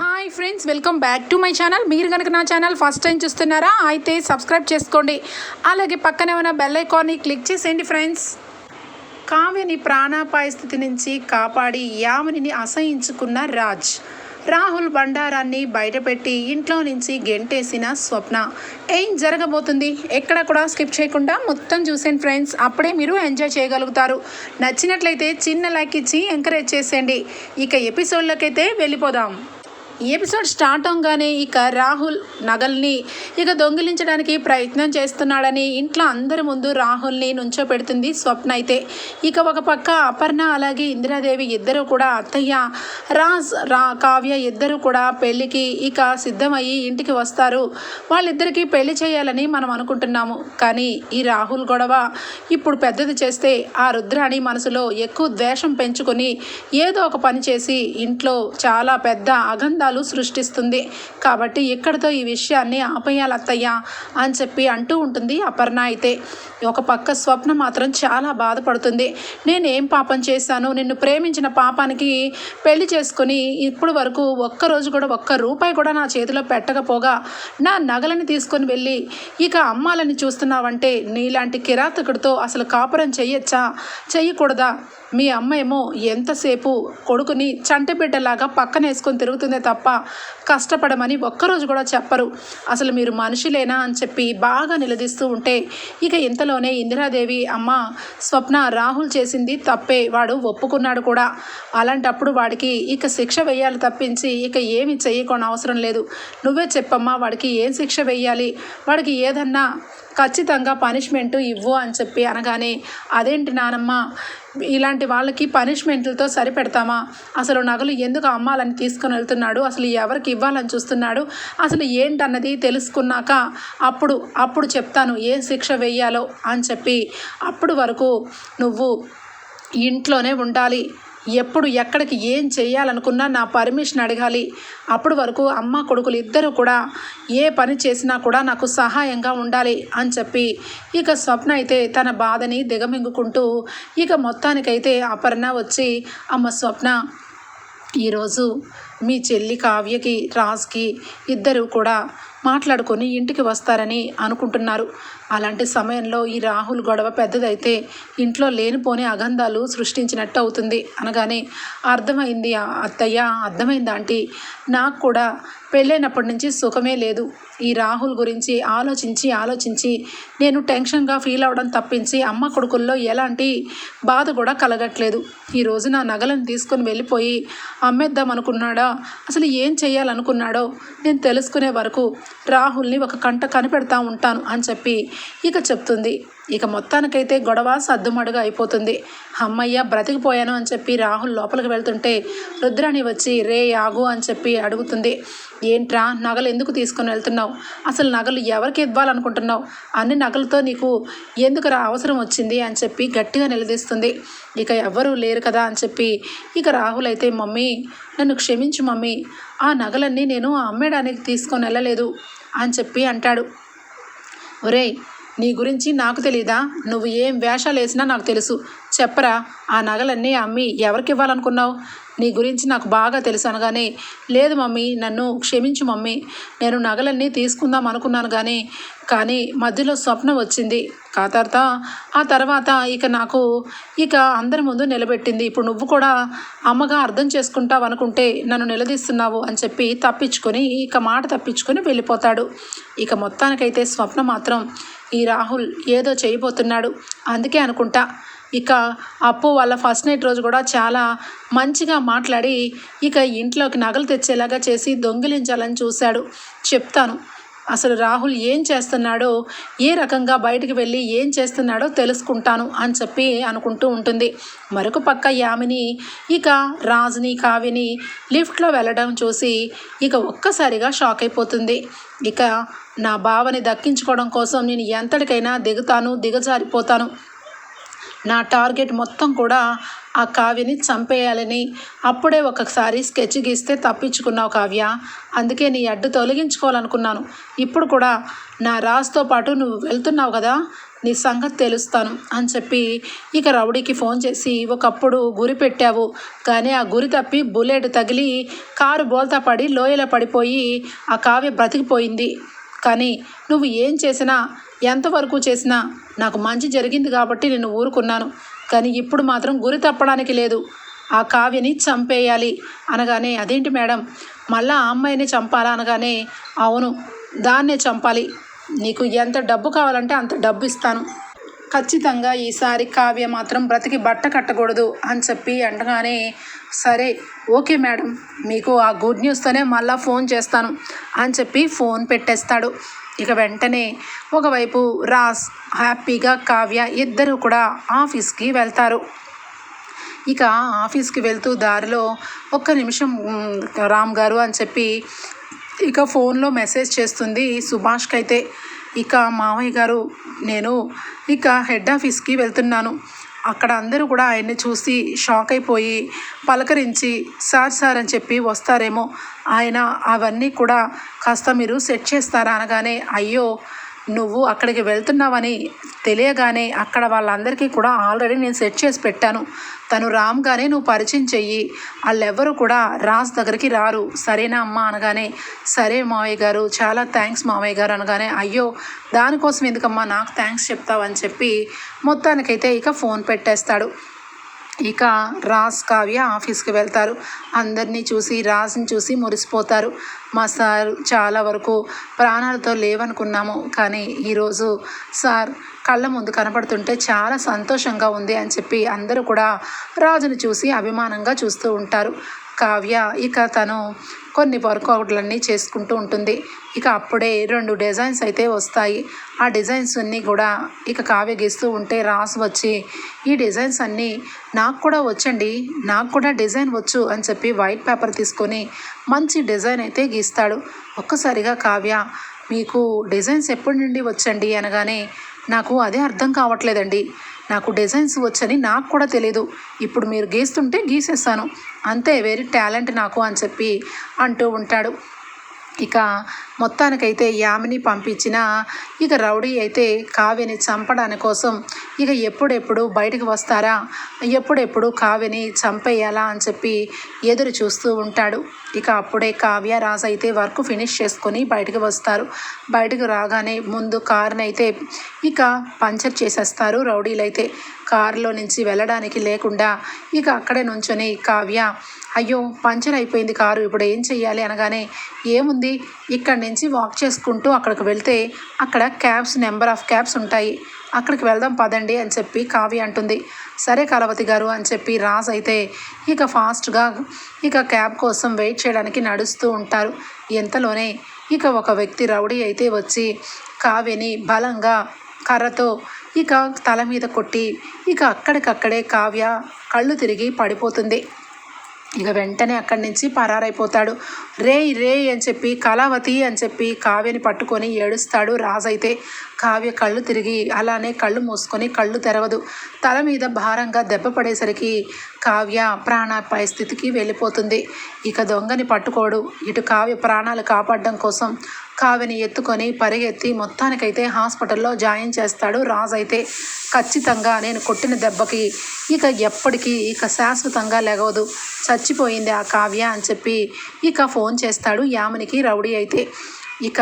Hi friends welcome back to my channel మీరు కనుక నా ఛానల్ ఫస్ట్ టైం చూస్తున్నారా అయితే సబ్స్క్రైబ్ చేసుకోండి. అలాగే పక్కనే ఉన్న బెల్ ఐకాన్ని క్లిక్ చేసేయండి ఫ్రెండ్స్ కావ్యని ప్రాణాపాయ స్థితి నుంచి కాపాడి యామినిని అసహించుకున్న రాజ్. రాహుల్ బండారాన్ని బయటపెట్టి ఇంట్లో నుంచి గెంటేసిన స్వప్న. ఏం జరగబోతుంది? ఎక్కడ కూడా స్కిప్ చేయకుండా మొత్తం చూసేయండి ఫ్రెండ్స్ అప్పుడే మీరు ఎంజాయ్ చేయగలుగుతారు. నచ్చినట్లయితే చిన్న లైక్ ఇచ్చి ఎంకరేజ్ చేసేయండి. ఇక ఎపిసోడ్లోకైతే వెళ్ళిపోదాం. ఈ ఎపిసోడ్ స్టార్ట్ అవగానే ఇక రాహుల్ నగల్ని ఇక దొంగిలించడానికి ప్రయత్నం చేస్తున్నాడని ఇంట్లో అందరి ముందు రాహుల్ని నుంచో పెడుతుంది స్వప్న అయితే. ఇక ఒక పక్క అపర్ణ అలాగే ఇందిరాదేవి ఇద్దరు కూడా అత్తయ్య రాజ్ రా కావ్య ఇద్దరు కూడా పెళ్ళికి ఇక సిద్ధమయ్యి ఇంటికి వస్తారు. వాళ్ళిద్దరికీ పెళ్ళి చేయాలని మనం అనుకుంటున్నాము. కానీ ఈ రాహుల్ గొడవ ఇప్పుడు పెద్దది చేస్తే ఆ రుద్రాణి మనసులో ఎక్కువ ద్వేషం పెంచుకొని ఏదో ఒక పని చేసి ఇంట్లో చాలా పెద్ద అగంధ అగంధాలు సృష్టిస్తుంది. కాబట్టి ఇక్కడితో ఈ విషయాన్ని ఆపేయాలి అత్తయ్య అని చెప్పి అంటూ ఉంటుంది అపర్ణ అయితే. ఒక పక్క స్వప్న మాత్రం చాలా బాధపడుతుంది. నేనేం పాపం చేశాను? నిన్ను ప్రేమించిన పాపానికి పెళ్ళి చేసుకుని ఇప్పుడు వరకు ఒక్క రోజు కూడా ఒక్క రూపాయి కూడా నా చేతిలో పెట్టకపోగా నా నగలని తీసుకొని వెళ్ళి ఇక అమ్మాలని చూస్తున్నావంటే నీలాంటి కిరాతకుడితో అసలు కాపురం చెయ్యొచ్చా చెయ్యకూడదా మీ అమ్మ ఏమో ఎంతసేపు కొడుకుని చంటబిడ్డలాగా పక్కన వేసుకొని తిరుగుతుందే తప్ప కష్టపడమని ఒక్కరోజు కూడా చెప్పరు. అసలు మీరు మనుషులేనా అని చెప్పి బాగా నిలదీస్తూ ఉంటే ఇక ఇంతలోనే ఇందిరాదేవి అమ్మ స్వప్న రాహుల్ చేసింది తప్పే వాడు ఒప్పుకున్నాడు కూడా. అలాంటప్పుడు వాడికి ఇక శిక్ష వేయాలి తప్పించి ఇక ఏమి చెయ్యకొని అవసరం లేదు. నువ్వే చెప్పమ్మా వాడికి ఏం శిక్ష వేయాలి? వాడికి ఏదన్నా ఖచ్చితంగా పనిష్మెంట్ ఇవ్వు అని చెప్పి అనగానే అదేంటి నానమ్మ ఇలాంటి వాళ్ళకి పనిష్మెంట్లతో సరిపెడతామా? అసలు నగలు ఎందుకు అమ్మాలని తీసుకుని వెళ్తున్నాడు? అసలు ఎవరికి ఇవ్వాలని చూస్తున్నాడు? అసలు ఏంటన్నది తెలుసుకున్నాక అప్పుడు అప్పుడు చెప్తాను ఏ శిక్ష వేయాలో అని చెప్పి అప్పుడు వరకు నువ్వు ఇంట్లోనే ఉండాలి. ఎప్పుడు ఎక్కడికి ఏం చేయాలనుకున్నా నా పర్మిషన్ అడగాలి. అప్పటి వరకు అమ్మ కొడుకులు ఇద్దరు కూడా ఏ పని చేసినా కూడా నాకు సహాయంగా ఉండాలి అని చెప్పి ఇక స్వప్న అయితే తన బాధని దిగమింగుకుంటూ ఇక మొత్తానికైతే అపర్ణ వచ్చి అమ్మ స్వప్న ఈరోజు మీ చెల్లి కావ్యకి రాజ్కి ఇద్దరు కూడా మాట్లాడుకొని ఇంటికి వస్తారని అనుకుంటున్నారు. అలాంటి సమయంలో ఈ రాహుల్ గొడవ పెద్దదైతే ఇంట్లో లేనిపోని అగంధాలు సృష్టించినట్టు అవుతుంది అనగానే అర్థమైంది అత్తయ్య అర్థమైంది ఆంటీ. నాకు కూడా పెళ్ళైనప్పటి నుంచి సుఖమే లేదు. ఈ రాహుల్ గురించి ఆలోచించి ఆలోచించి నేను టెన్షన్గా ఫీల్ అవడం తప్పించి అమ్మ కొడుకుల్లో ఎలాంటి బాధ కూడా కలగట్లేదు. ఈ రోజు నా నగలను తీసుకొని వెళ్ళిపోయి అమ్మేద్దాం అనుకున్నాడా అసలు ఏం చేయాలనుకున్నాడో నేను తెలుసుకునే వరకు రాహుల్ని ఒక కంట కనిపెడతా ఉంటాను అని చెప్పి ఇక చెప్తుంది. ఇక మొత్తానికైతే గొడవ సద్దుమడుగా అయిపోతుంది. అమ్మయ్య బ్రతికిపోయాను అని చెప్పి రాహుల్ లోపలికి వెళ్తుంటే రుద్రాణి వచ్చి రే ఆగు అని చెప్పి అడుగుతుంది. ఏంట్రా నగలు ఎందుకు తీసుకొని వెళ్తున్నావు? అసలు నగలు ఎవరికి ఇవ్వాలనుకుంటున్నావు? అన్ని నగలతో నీకు ఎందుకు రా అవసరం వచ్చింది? అని చెప్పి గట్టిగా నిలదీస్తుంది. ఇక ఎవ్వరూ లేరు కదా అని చెప్పి ఇక రాహుల్ అయితే మమ్మీ నన్ను క్షమించు మమ్మీ. ఆ నగలన్నీ నేను అమ్మేయడానికి తీసుకొని వెళ్ళలేదు అని చెప్పి అంటాడు. ఒరేయ్ నీ గురించి నాకు తెలీదా? నువ్వు ఏం వేషాలు వేసినా నాకు తెలుసు. చెప్పరా ఆ నగలన్నీ అమ్మి ఎవరికి ఇవ్వాలనుకున్నావు? నీ గురించి నాకు బాగా తెలుసు అనగానే లేదు మమ్మీ నన్ను క్షమించు మమ్మీ. నేను నగలన్నీ తీసుకుందాం అనుకున్నాను కానీ కానీ మధ్యలో స్వప్నం వచ్చింది. కాతర్త తర్వాత ఆ తర్వాత ఇక నాకు ఇక అందరి ముందు నిలబెట్టింది. ఇప్పుడు నువ్వు కూడా అమ్మగా అర్థం చేసుకుంటావు అనుకుంటే నన్ను నిలదీస్తున్నావు అని చెప్పి తప్పించుకొని ఇక మాట తప్పించుకొని వెళ్ళిపోతాడు. ఇక మొత్తానికైతే స్వప్న మాత్రం ఈ రాహుల్ ఏదో చేయబోతున్నాడు. అందుకే అనుకుంటా. ఇక అప్పు వాళ్ళ ఫస్ట్ నైట్ రోజు కూడా చాలా మంచిగా మాట్లాడి ఇక ఇంట్లోకి నగలు తెచ్చేలాగా చేసి దొంగిలించాలని చూశాడు. చెప్తాను. అసలు రాహుల్ ఏం చేస్తున్నాడో ఏ రకంగా బయటికి వెళ్ళి ఏం చేస్తున్నాడో తెలుసుకుంటాను అని చెప్పి అనుకుంటూ ఉంటుంది. మరొక పక్క యామిని ఇక రాజుని కావిని లిఫ్ట్లో వెళ్ళడం చూసి ఇక ఒక్కసారిగా షాక్ అయిపోతుంది. ఇక నా బావని దక్కించుకోవడం కోసం నేను ఎంతటికైనా దిగుతాను దిగజారిపోతాను. నా టార్గెట్ మొత్తం కూడా ఆ కావ్యని చంపేయాలని అప్పుడే ఒకసారి స్కెచ్ గీస్తే తప్పించుకున్నావు కావ్య. అందుకే నీ అడ్డు తొలగించుకోవాలనుకున్నాను. ఇప్పుడు కూడా నా రాజుతో పాటు నువ్వు వెళ్తున్నావు కదా నీ సంగతి తెలుస్తాను అని చెప్పి ఇక రౌడీకి ఫోన్ చేసి ఒకప్పుడు గురి పెట్టావు. కానీ ఆ గురి తప్పి బుల్లెట్ తగిలి కారు బోల్తా పడి లోయలో పడిపోయి ఆ కావ్య బ్రతికిపోయింది. కానీ నువ్వు ఏం చేసినా ఎంతవరకు చేసినా నాకు మంచి జరిగింది కాబట్టి నేను ఊరుకున్నాను. కానీ ఇప్పుడు మాత్రం గురి తప్పడానికి లేదు. ఆ కావ్యని చంపేయాలి అనగానే అదేంటి మేడం? మళ్ళా ఆ అమ్మాయిని చంపాలా? అనగానే అవును దాన్నే చంపాలి. నీకు ఎంత డబ్బు కావాలంటే అంత డబ్బు ఇస్తాను. ఖచ్చితంగా ఈసారి కావ్య మాత్రం బ్రతికి బట్ట కట్టకూడదు అని చెప్పి అంటగానే సరే ఓకే మేడం మీకు ఆ గుడ్ న్యూస్తోనే మళ్ళా ఫోన్ చేస్తాను అని చెప్పి ఫోన్ పెట్టేస్తాడు. ఇక వెంటనే ఒకవైపు రాస్ హ్యాపీగా కావ్య ఇద్దరు కూడా ఆఫీస్కి వెళ్తారు. ఇక ఆఫీస్కి వెళ్తూ దారిలో ఒక్క నిమిషం రామ్ గారు అని చెప్పి ఇక ఫోన్లో మెసేజ్ చేస్తుంది సుభాష్కి అయితే ఇక మామయ్య గారు నేను ఇక హెడ్ ఆఫీస్కి వెళ్తున్నాను. అక్కడ అందరూ కూడా ఆయన్ని చూసి షాక్ అయిపోయి పలకరించి సార్ సార్ అని చెప్పి వస్తారేమో. ఆయన అవన్నీ కూడా కాస్త మీరు సెట్ చేస్తారా అనగానే అయ్యో నువ్వు అక్కడికి వెళ్తున్నావని తెలియగానే అక్కడ వాళ్ళందరికీ కూడా ఆల్రెడీ నేను సెట్ చేసి పెట్టాను. తను రామ్గానే నువ్వు పరిచయం చెయ్యి. వాళ్ళెవ్వరూ కూడా రాజ్ దగ్గరికి రారు. సరేనా అమ్మ అనగానే సరే మావయ్య గారు చాలా థ్యాంక్స్ మావయ్య గారు అనగానే అయ్యో దానికోసం ఎందుకమ్మా నాకు థ్యాంక్స్ చెప్తావని చెప్పి మొత్తానికైతే ఇక ఫోన్ పెట్టేస్తాడు. ఇక రాజ్ కావ్య ఆఫీస్కి వెళ్తారు. అందరినీ చూసి రాజ్ని చూసి మురిసిపోతారు. మా సార్ చాలా వరకు ప్రాణాలతో లేవనుకున్నాము. కానీ ఈరోజు సార్ కళ్ళ ముందు కనపడుతుంటే చాలా సంతోషంగా ఉంది అని చెప్పి అందరూ కూడా రాజుని చూసి అభిమానంగా చూస్తూ ఉంటారు. కావ్య ఇక తను కొన్ని వర్కౌట్లన్నీ చేసుకుంటూ ఉంటుంది. ఇక అప్పుడే రెండు డిజైన్స్ అయితే వస్తాయి. ఆ డిజైన్స్ అన్నీ కూడా ఇక కావ్య గీస్తూ ఉంటే రాసు వచ్చి ఈ డిజైన్స్ అన్నీ నాకు కూడా వచ్చండి నాకు కూడా డిజైన్ వచ్చు అని చెప్పి వైట్ పేపర్ తీసుకొని మంచి డిజైన్ అయితే గీస్తాడు. ఒక్కసారిగా కావ్య మీకు డిజైన్స్ ఎప్పటి నుండి వచ్చండి అనగానే నాకు అదే అర్థం కావట్లేదండి. నాకు డిజైన్స్ వచ్చని నాకు కూడా తెలియదు ఇప్పుడు మీరు గీస్తుంటే గీసేస్తాను. అంతే వెరీ టాలెంట్ నాకు అని చెప్పి అంటూ ఉంటాడు. ఇక మొత్తానికైతే యామిని పంపించిన ఇక రౌడీ అయితే కావ్యని చంపడాని కోసం ఇక ఎప్పుడెప్పుడు బయటకు వస్తారా? ఎప్పుడెప్పుడు కావ్యని చంపేయాలా అని చెప్పి ఎదురు చూస్తూ ఉంటాడు. ఇక అప్పుడే కావ్య రాజు అయితే వర్క్ ఫినిష్ చేసుకొని బయటకు వస్తారు. బయటకు రాగానే ముందు కారుని అయితే ఇక పంచర్ చేసేస్తారు రౌడీలు అయితే కారులో నుంచి వెళ్ళడానికి లేకుండా ఇక అక్కడే నుంచొని కావ్య అయ్యో పంచర్ అయిపోయింది కారు ఇప్పుడు ఏం చెయ్యాలి? అనగానే ఏముంది? ఇక్కడి నుంచి వాక్ చేసుకుంటూ అక్కడికి వెళ్తే అక్కడ క్యాబ్స్ నెంబర్ ఆఫ్ క్యాబ్స్ ఉంటాయి. అక్కడికి వెళ్దాం పదండి అని చెప్పి కావ్య అంటుంది. సరే కలవతి గారు అని చెప్పి రాజ్ అయితే ఇక ఫాస్ట్గా ఇక క్యాబ్ కోసం వెయిట్ చేయడానికి నడుస్తూ ఉంటారు. ఎంతలోనే ఇక ఒక వ్యక్తి రౌడీ అయితే వచ్చి కావ్యని బలంగా కర్రతో ఇక తల మీద కొట్టి ఇక అక్కడికక్కడే కావ్య కళ్ళు తిరిగి పడిపోతుంది. ఇక వెంటనే అక్కడి నుంచి పరారైపోతాడు. రేయ్ రే అని చెప్పి కళావతి అని చెప్పి కావ్యని పట్టుకొని ఏడుస్తాడు రాజైతే కావ్య కళ్ళు తిరిగి అలానే కళ్ళు మూసుకొని కళ్ళు తెరవదు. తల మీద భారంగా దెబ్బ పడేసరికి కావ్య ప్రాణాపాయ స్థితికి వెళ్ళిపోతుంది. ఇక దొంగని పట్టుకోడు. ఇటు కావ్య ప్రాణాలు కాపాడడం కోసం కావ్యని ఎత్తుకొని పరిగెత్తి మొత్తానికైతే హాస్పిటల్లో జాయిన్ చేస్తాడు రాజు అయితే. ఖచ్చితంగా నేను కొట్టిన దెబ్బకి ఇక ఎప్పటికీ ఇక శాశ్వతంగా లెగవదు. చచ్చిపోయింది ఆ కావ్య అని చెప్పి ఇక ఫోన్ ఫోన్ చేస్తాడు. యామినికి రౌడీ అయితే ఇక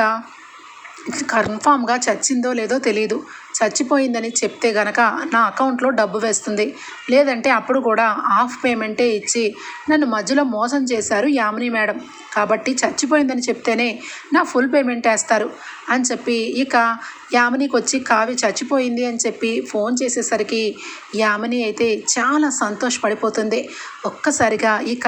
కన్ఫామ్గా చచ్చిందో లేదో తెలియదు చచ్చిపోయిందని చెప్తే గనక నా అకౌంట్లో డబ్బు వేస్తుంది. లేదంటే అప్పుడు కూడా హాఫ్ పేమెంటే ఇచ్చి నన్ను మధ్యలో మోసం చేశారు యామిని మేడం. కాబట్టి చచ్చిపోయిందని చెప్తేనే నా ఫుల్ పేమెంట్ వేస్తారు అని చెప్పి ఇక యామినికి వచ్చి కావి చచ్చిపోయింది అని చెప్పి ఫోన్ చేసేసరికి యామిని అయితే చాలా సంతోషపడిపోతుంది. ఒక్కసారిగా ఇక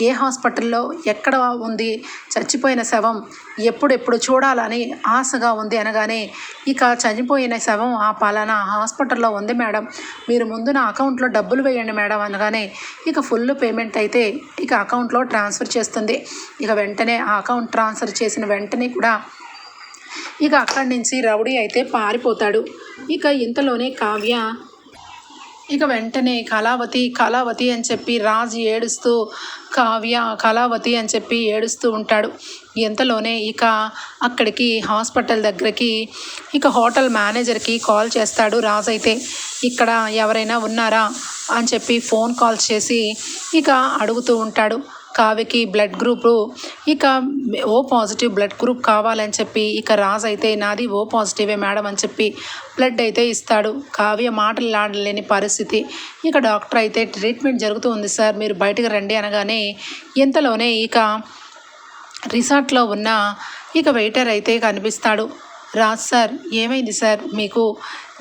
ఏ హాస్పిటల్లో ఎక్కడ ఉంది చచ్చిపోయిన శవం ఎప్పుడెప్పుడు చూడాలని ఆశగా ఉంది అనగానే ఇక చనిపోయిన శవం ఆ పలానా హాస్పిటల్లో ఉంది మేడం. మీరు ముందు నా అకౌంట్లో డబ్బులు వేయండి మేడం అనగానే ఇక ఫుల్ పేమెంట్ అయితే ఇక అకౌంట్లో ట్రాన్స్ఫర్ చేస్తుంది. ఇక వెంటనే ఆ అకౌంట్ ట్రాన్స్ఫర్ చేసిన వెంటనే కూడా ఇక అక్కడి నుంచి రౌడీ అయితే పారిపోతాడు. ఇక ఇంతలోనే కావ్య ఇక వెంటనే కళావతి కళావతి అని చెప్పి రాజు ఏడుస్తూ కావ్య కళావతి అని చెప్పి ఏడుస్తూ ఉంటాడు. ఎంతలోనే ఇక అక్కడికి హాస్పిటల్ దగ్గరికి ఇక హోటల్ మేనేజర్కి కాల్ చేస్తాడు రాజు అయితే. ఇక్కడ ఎవరైనా ఉన్నారా? అని చెప్పి ఫోన్ కాల్ చేసి ఇక అడుగుతూ ఉంటాడు. కావ్యకి బ్లడ్ గ్రూపు ఇక ఓ పాజిటివ్ బ్లడ్ గ్రూప్ కావాలని చెప్పి ఇక రాజ్ అయితే నాది ఓ పాజిటివే మేడం అని చెప్పి బ్లడ్ అయితే ఇస్తాడు. కావ్య మాటలు మాటలాడలేని పరిస్థితి. ఇక డాక్టర్ అయితే ట్రీట్మెంట్ జరుగుతూ ఉంది సార్ మీరు బయటకు రండి అనగానే ఇంతలోనే ఇక రిసార్ట్లో ఉన్న ఇక వెయిటర్ అయితే కనిపిస్తాడు. రాజ్ సార్ ఏమైంది సార్ మీకు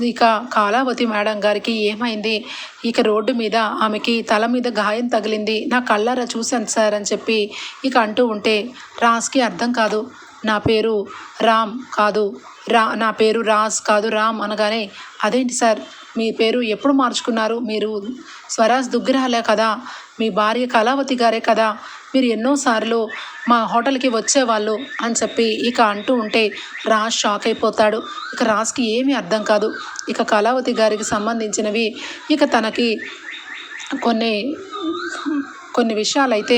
ఇక కాలావతి మేడం గారికి ఏమైంది? ఇక రోడ్డు మీద ఆమెకి తల మీద గాయం తగిలింది. నా కళ్ళారా చూశాను సార్ అని చెప్పి ఇక అంటూ ఉంటే రాజ్కి అర్థం కాదు. నా పేరు రామ్ కాదు. రా నా పేరు రాజ్ కాదు రామ్ అనగానే అదేంటి సార్? మీ పేరు ఎప్పుడు మార్చుకున్నారు? మీరు స్వరాజ్ దుగ్గిరాలే కదా? మీ భార్య కళావతి గారే కదా? మీరు ఎన్నోసార్లు మా హోటల్కి వచ్చేవాళ్ళు అని చెప్పి ఇక అంటూ ఉంటే రాజ్ షాక్ అయిపోతాడు. ఇక రాజ్కి ఏమీ అర్థం కాదు. ఇక కళావతి గారికి సంబంధించినవి ఇక తనకి కొన్ని కొన్ని విషయాలు అయితే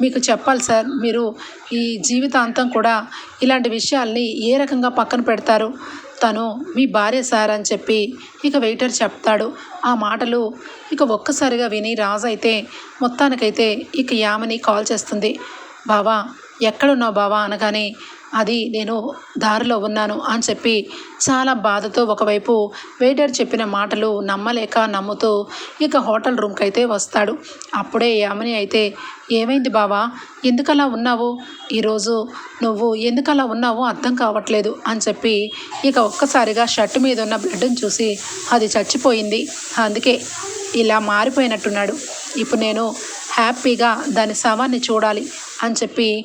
మీకు చెప్పాలి సార్. మీరు ఈ జీవితాంతం కూడా ఇలాంటి విషయాల్ని ఏ రకంగా పక్కన పెడతారు? తను మీ భార్య సార్ అని చెప్పి ఇక వెయిటర్ చెప్తాడు. ఆ మాటలు ఇక ఒక్కసారిగా విని రాజు అయితే మొత్తానికైతే ఇక యామని కాల్ చేస్తుంది. బావా ఎక్కడున్నావు బావా అనగానే అది నేను దారిలో ఉన్నాను అని చెప్పి చాలా బాధతో ఒకవైపు వెయిటర్ చెప్పిన మాటలు నమ్మలేక నమ్ముతూ ఇక హోటల్ రూమ్కి అయితే వస్తాడు. అప్పుడే యామిని అయితే ఏమైంది బావా ఎందుకలా ఉన్నావు? ఈరోజు నువ్వు ఎందుకలా ఉన్నావో అర్థం కావట్లేదు అని చెప్పి ఇక ఒక్కసారిగా షర్ట్ మీద ఉన్న బ్లడ్ని చూసి అది చచ్చిపోయింది. అందుకే ఇలా మారిపోయినట్టున్నాడు. ఇప్పుడు నేను హ్యాపీగా దాని శవాన్ని చూడాలి. అని చెప్పి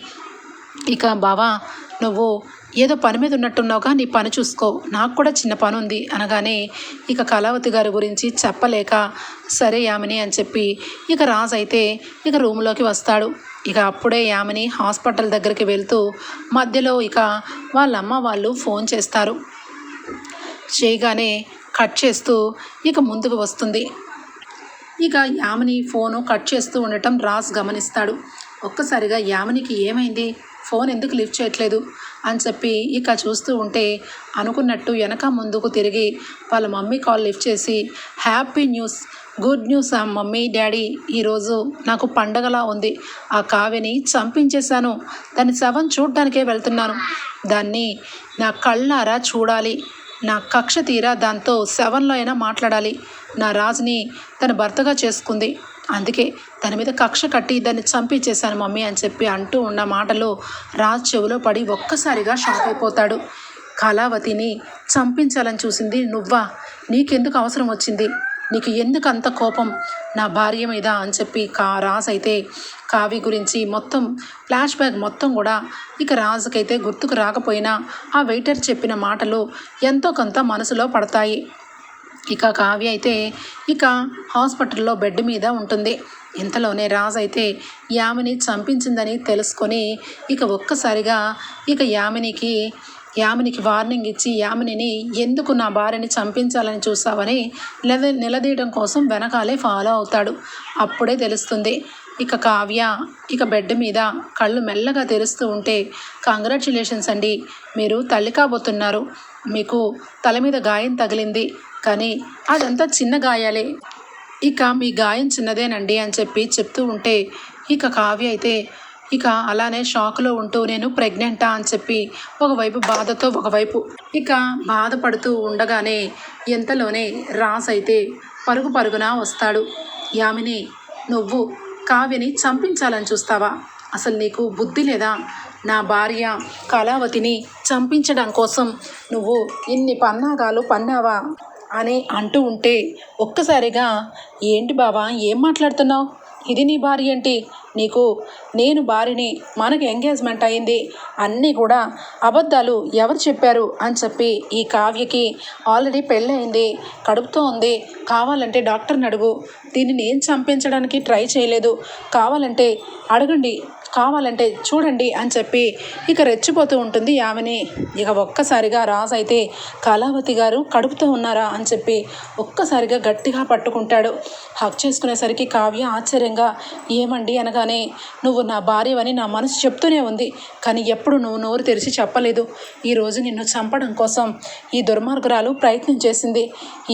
ఇక బావా నువ్వు ఏదో పని మీద ఉన్నట్టున్నావుగా నీ పని చూసుకో. నాకు కూడా చిన్న పని ఉంది అనగానే ఇక కళావతి గారి గురించి చెప్పలేక సరే యామిని అని చెప్పి ఇక రాజు అయితే ఇక రూమ్లోకి వస్తాడు. ఇక అప్పుడే యామిని హాస్పిటల్ దగ్గరికి వెళ్తూ మధ్యలో ఇక వాళ్ళ అమ్మ వాళ్ళు ఫోన్ చేస్తారు. చేయగానే కట్ చేస్తూ ఇక ముందుకు వస్తుంది. ఇక యామిని ఫోను కట్ చేస్తూ ఉండటం రాజ్ గమనిస్తాడు. ఒక్కసారిగా యామినికి ఏమైంది? ఫోన్ ఎందుకు లిఫ్ట్ చేయట్లేదు? అని చెప్పి ఇక చూస్తూ ఉంటే అనుకున్నట్టు వెనక ముందుకు తిరిగి వాళ్ళ మమ్మీ కాల్ లిఫ్ట్ చేసి హ్యాపీ న్యూస్ గుడ్ న్యూస్ ఆ మమ్మీ డాడీ ఈరోజు నాకు పండగలా ఉంది. ఆ కావ్యని చంపించేశాను. దాని శవం చూడ్డానికే వెళ్తున్నాను. దాన్ని నా కళ్ళారా చూడాలి. నా కక్ష తీరా దాంతో శవంలో అయినా మాట్లాడాలి. నా రాజుని తన భర్తగా చేసుకుంది. అందుకే దాని మీద కక్ష కట్టి దాన్ని చంపించేశాను మమ్మీ అని చెప్పి అంటూ ఉన్న మాటలో రాజ్ చెవిలో పడి ఒక్కసారిగా షాక్ అయిపోతాడు. కళావతిని చంపించాలని చూసింది నువ్వా? నీకెందుకు అవసరం వచ్చింది? నీకు ఎందుకు అంత కోపం? నా భార్య మీద అని చెప్పి కా రాజ్ అయితే కావి గురించి మొత్తం ఫ్లాష్ బ్యాక్ మొత్తం కూడా ఇక రాజుకైతే గుర్తుకు రాకపోయినా ఆ వెయిటర్ చెప్పిన మాటలు ఎంతో కొంత మనసులో పడతాయి. ఇక కావ్య అయితే ఇక హాస్పిటల్లో బెడ్ మీద ఉంటుంది. ఇంతలోనే రాజ్ అయితే యామిని చంపించిందని తెలుసుకొని ఇక ఒక్కసారిగా ఇక యామినికి యామినికి వార్నింగ్ ఇచ్చి యామినిని ఎందుకు నా భార్యని చంపించాలని చూసావని నిల నిలదీయడం కోసం వెనకాలే ఫాలో అవుతాడు. అప్పుడే తెలుస్తుంది ఇక కావ్య ఇక బెడ్ మీద కళ్ళు మెల్లగా తెరుస్తూ ఉంటే కంగ్రాచులేషన్స్ అండి మీరు తల్లి కాబోతున్నారు. మీకు తల మీద గాయం తగిలింది. కానీ అదంతా చిన్న గాయాలే. ఇక మీ గాయం చిన్నదేనండి అని చెప్పి చెప్తూ ఉంటే ఇక కావ్య అయితే ఇక అలానే షాక్లో ఉంటూ నేను ప్రెగ్నెంటా అని చెప్పి ఒకవైపు బాధతో ఒకవైపు ఇక బాధపడుతూ ఉండగానే ఎంతలోనే రాస్ అయితే పరుగు పరుగున వస్తాడు. యామిని నువ్వు కావ్యని చంపించాలని చూస్తావా? అసలు నీకు బుద్ధి లేదా? నా భార్య కళావతిని చంపించడం కోసం నువ్వు ఇన్ని పన్నాగాలు పన్నావా? అని అంటూ ఉంటే ఒక్కసారిగా ఏంటి బావా ఏం మాట్లాడుతున్నావు? ఇది నీ భార్య ఏంటి? నీకు నేను భార్యని మనకి ఎంగేజ్మెంట్ అయింది. అన్నీ కూడా అబద్ధాలు ఎవరు చెప్పారు? అని చెప్పి ఈ కావ్యకి ఆల్రెడీ పెళ్ళయింది కడుపుతో ఉంది. కావాలంటే డాక్టర్ని అడుగు. దీన్ని నేను చంపించడానికి ట్రై చేయలేదు. కావాలంటే అడగండి కావాలంటే చూడండి అని చెప్పి ఇక రెచ్చిపోతూ ఉంటుంది ఆమెని ఇక ఒక్కసారిగా రాజు అయితే కళావతి గారు కడుపుతో ఉన్నారా? అని చెప్పి ఒక్కసారిగా గట్టిగా పట్టుకుంటాడు. హక్ చేసుకునేసరికి కావ్య ఆశ్చర్యంగా ఏమండి అనగా అనగానే నువ్వు నా భార్యవని నా మనసు చెప్తూనే ఉంది. కానీ ఎప్పుడు నువ్వు నోరు తెరిచి చెప్పలేదు. ఈరోజు నిన్ను చంపడం కోసం ఈ దుర్మార్గురాలు ప్రయత్నం చేసింది.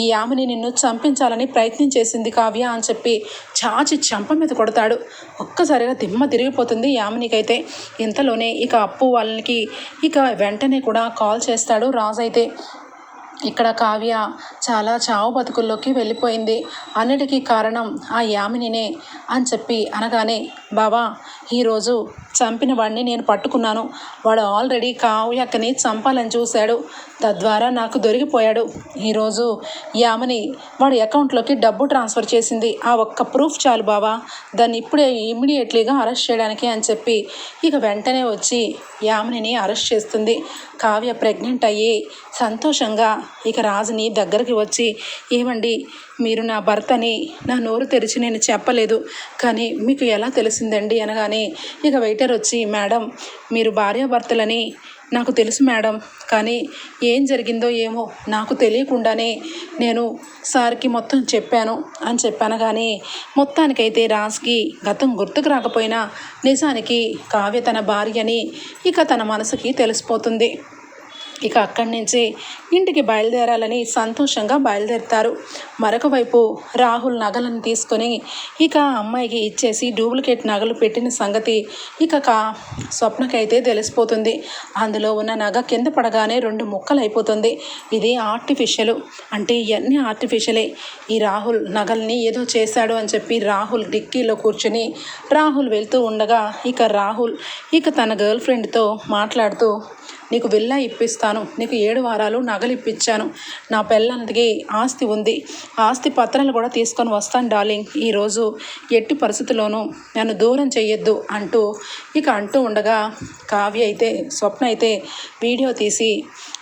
ఈ యామిని నిన్ను చంపించాలని ప్రయత్నం చేసింది కావ్య అని చెప్పి చాచి చంప మీద కొడతాడు. ఒక్కసారిగా దిమ్మ తిరిగిపోతుంది యామినికైతే ఇంతలోనే ఇక అప్పు వాళ్ళకి ఇక వెంటనే కూడా కాల్ చేస్తాడు రాజు అయితే. ఇక్కడ కావ్య చాలా చావు బతుకుల్లోకి వెళ్ళిపోయింది. అన్నిటికీ కారణం ఆ యామినినే అని చెప్పి అనగానే బావా ఈరోజు చంపిన వాడిని నేను పట్టుకున్నాను. వాడు ఆల్రెడీ కావ్యక్కని చంపాలని చూశాడు. తద్వారా నాకు దొరికిపోయాడు. ఈరోజు యామని వాడి అకౌంట్లోకి డబ్బు ట్రాన్స్ఫర్ చేసింది. ఆ ఒక్క ప్రూఫ్ చాలు బావా. దాన్ని ఇప్పుడే ఇమ్మీడియట్లీగా అరెస్ట్ చేయడానికి అని చెప్పి ఇక వెంటనే వచ్చి యామినిని అరెస్ట్ చేస్తుంది. కావ్య ప్రెగ్నెంట్ అయ్యి సంతోషంగా ఇక రాజుని దగ్గరికి వచ్చి ఏమండి మీరు నా భర్తని నా నోరు తెరిచి నేను చెప్పలేదు. కానీ మీకు ఎలా తెలిసిందండి? అనగానే ఇక వెయిటర్ వచ్చి మేడం మీరు భార్యాభర్తలని నాకు తెలుసు మేడం కానీ ఏం జరిగిందో ఏమో నాకు తెలియకుండానే నేను సార్కి మొత్తం చెప్పాను అని చెప్పాను. కానీ మొత్తానికైతే రాజ్కి గతం గుర్తుకు రాకపోయినా నిజానికి కావ్య తన భార్యని ఇక తన మనసుకి తెలిసిపోతుంది. ఇక అక్కడి నుంచి ఇంటికి బయలుదేరాలని సంతోషంగా బయలుదేరుతారు. మరొక వైపు రాహుల్ నగలను తీసుకొని ఇక అమ్మాయికి ఇచ్చేసి డూప్లికేట్ నగలు పెట్టిన సంగతి ఇక స్వప్నకైతే తెలిసిపోతుంది. అందులో ఉన్న నగ కింద పడగానే రెండు ముక్కలు అయిపోతుంది ఇది ఆర్టిఫిషియల్. అంటే ఇవన్నీ ఆర్టిఫిషియలే. ఈ రాహుల్ నగల్ని ఏదో చేశాడు అని చెప్పి రాహుల్ డిక్కీలో కూర్చుని రాహుల్ వెళ్తూ ఉండగా ఇక రాహుల్ ఇక తన గర్ల్ ఫ్రెండ్తో మాట్లాడుతూ నీకు విల్లా ఇప్పిస్తాను. నీకు ఏడు వారాలు నగలు ఇప్పించాను. నా పిల్లలకి ఆస్తి ఉంది. ఆస్తి పత్రాలు కూడా తీసుకొని వస్తాను డార్లింగ్. ఈరోజు ఎట్టి పరిస్థితుల్లోనూ నన్ను దూరం చేయొద్దు అంటూ ఇక అంటూ ఉండగా కావ్య అయితే స్వప్న అయితే వీడియో తీసి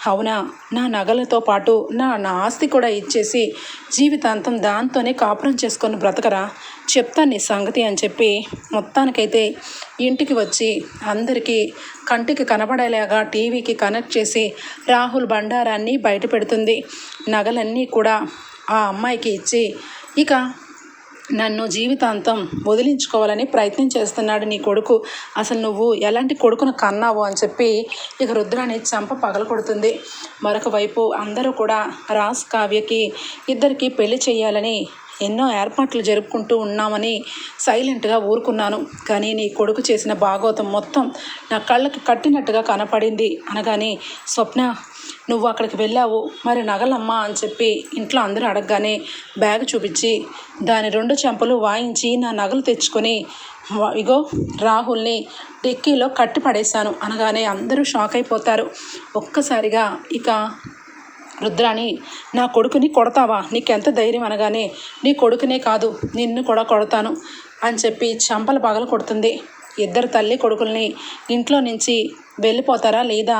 అవునా నా నగలతో పాటు నా నా ఆస్తి కూడా ఇచ్చేసి జీవితాంతం దాంతోనే కాపురం చేసుకొని బ్రతకరా? చెప్తాను నీ సంగతి అని చెప్పి మొత్తానికైతే ఇంటికి వచ్చి అందరికీ కంటికి కనబడేలాగా టీవీకి కనెక్ట్ చేసి రాహుల్ భండారాన్ని బయట పెడుతుంది. నగలన్నీ కూడా ఆ అమ్మాయికి ఇచ్చి ఇక నన్ను జీవితాంతం వదిలించుకోవాలని ప్రయత్నం చేస్తున్నాడు నీ కొడుకు. అసలు నువ్వు ఎలాంటి కొడుకును కన్నావు అని చెప్పి ఇక రుద్రాని చంప పగల కొడుతుంది. మరొక వైపు అందరూ కూడా రాస్ కావ్యకి ఇద్దరికి పెళ్ళి చేయాలని ఎన్నో ఏర్పాట్లు జరుపుకుంటూ ఉన్నామని సైలెంట్గా ఊరుకున్నాను. కానీ నీ కొడుకు చేసిన భాగవతం మొత్తం నా కళ్ళకి కట్టినట్టుగా కనపడింది. అనగానే స్వప్న నువ్వు అక్కడికి వెళ్ళావు. మరి నగలమ్మా అని చెప్పి ఇంట్లో అందరూ అడగగానే బ్యాగ్ చూపించి దాని రెండు చెంపలు వాయించి నా నగలు తెచ్చుకొని ఇగో రాహుల్ని డిక్కీలో కట్టి పడేశాను. అనగానే అందరూ షాక్ అయిపోతారు. ఒక్కసారిగా ఇక రుద్రాణి నా కొడుకుని కొడతావా? నీకెంత ధైర్యం అనగానే నీ కొడుకునే కాదు నిన్ను కూడా కొడతాను అని చెప్పి చంపలు పగల కొడుతుంది. ఇద్దరు తల్లి కొడుకుల్ని ఇంట్లో నుంచి వెళ్ళిపోతారా లేదా?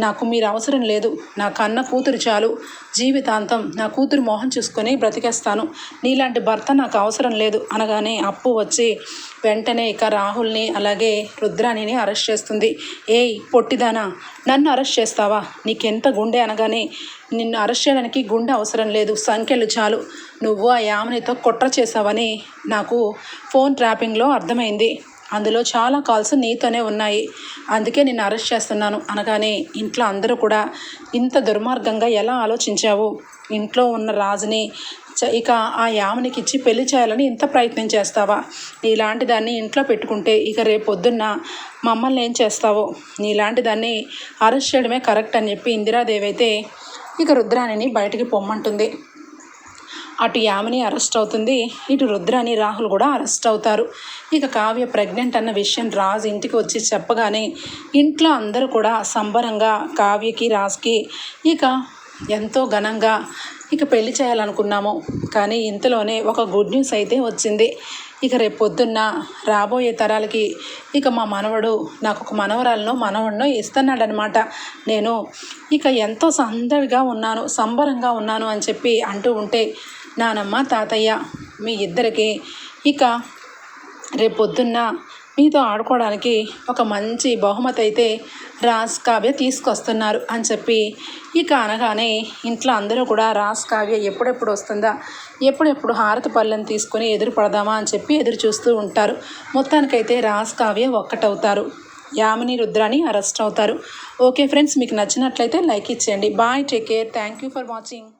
నాకు మీరు అవసరం లేదు. నా కన్న కూతురు చాలు. జీవితాంతం నా కూతురు మొహం చూసుకొని బ్రతికేస్తాను. నీలాంటి భర్త నాకు అవసరం లేదు. అనగానే అప్పు వచ్చి వెంటనే ఇక రాహుల్ని అలాగే రుద్రాణిని అరెస్ట్ చేస్తుంది. ఏయ్ పొట్టిదానా! నన్ను అరెస్ట్ చేస్తావా? నీకెంత గుండె? అనగానే నిన్ను అరెస్ట్ చేయడానికి గుండె అవసరం లేదు. సంఖ్యలు చాలు. నువ్వు ఆ యామనితో కుట్ర చేసావని నాకు ఫోన్ ట్రాపింగ్లో అర్థమైంది. అందులో చాలా కాల్స్ నీతోనే ఉన్నాయి. అందుకే నిన్ను అరెస్ట్ చేస్తున్నాను. అనగానే ఇంట్లో అందరూ కూడా ఇంత దుర్మార్గంగా ఎలా ఆలోచించావు? ఇంట్లో ఉన్న రాజుని చ- ఇక ఆ యామనికి ఇచ్చి పెళ్ళి చేయాలని ఇంత ప్రయత్నం చేస్తావా? నీలాంటి దాన్ని ఇంట్లో పెట్టుకుంటే ఇక రేపు పొద్దున్న మమ్మల్ని ఏం చేస్తావో? నీలాంటి దాన్ని అరెస్ట్ చేయడమే కరెక్ట్ అని చెప్పి ఇందిరాదేవి అయితే ఇక రుద్రాణిని బయటికి పొమ్మంటుంది. అటు యామిని అరెస్ట్ అవుతుంది ఇటు రుద్రాని రాహుల్ కూడా అరెస్ట్ అవుతారు. ఇక కావ్య ప్రెగ్నెంట్ అన్న విషయం రాజు ఇంటికి వచ్చి చెప్పగానే ఇంట్లో అందరూ కూడా సంబరంగా కావ్యకి రాజ్కి ఇక ఎంతో ఘనంగా ఇక పెళ్ళి చేయాలనుకున్నాము. కానీ ఇంతలోనే ఒక గుడ్ న్యూస్ అయితే వచ్చింది. ఇక రేపు పొద్దున్న రాబోయే తరాలకి ఇక మా మనవడు నాకు ఒక మనవరాలను మనవడినో ఇస్తున్నాడనమాట నేను ఇక ఎంతో సందడిగా ఉన్నాను సంబరంగా ఉన్నాను అని చెప్పి అంటూ ఉంటే నానమ్మ తాతయ్య మీ ఇద్దరికి ఇక రేపొద్దున్న మీతో ఆడుకోవడానికి ఒక మంచి బహుమతి అయితే రాస్ కావ్య తీసుకొస్తున్నారు అని చెప్పి ఇక అనగానే ఇంట్లో అందరూ కూడా రాస్ కావ్య ఎప్పుడెప్పుడు వస్తుందా ఎప్పుడెప్పుడు హారతి పళ్ళని తీసుకొని ఎదురు పడదామా అని చెప్పి ఎదురు చూస్తూ ఉంటారు. మొత్తానికైతే రాస్ కావ్య ఒక్కటవుతారు. యామిని రుద్రాని అరెస్ట్ అవుతారు. ఓకే ఫ్రెండ్స్ మీకు నచ్చినట్లయితే లైక్ ఇచ్చేయండి. Bye take care. Thank you for watching.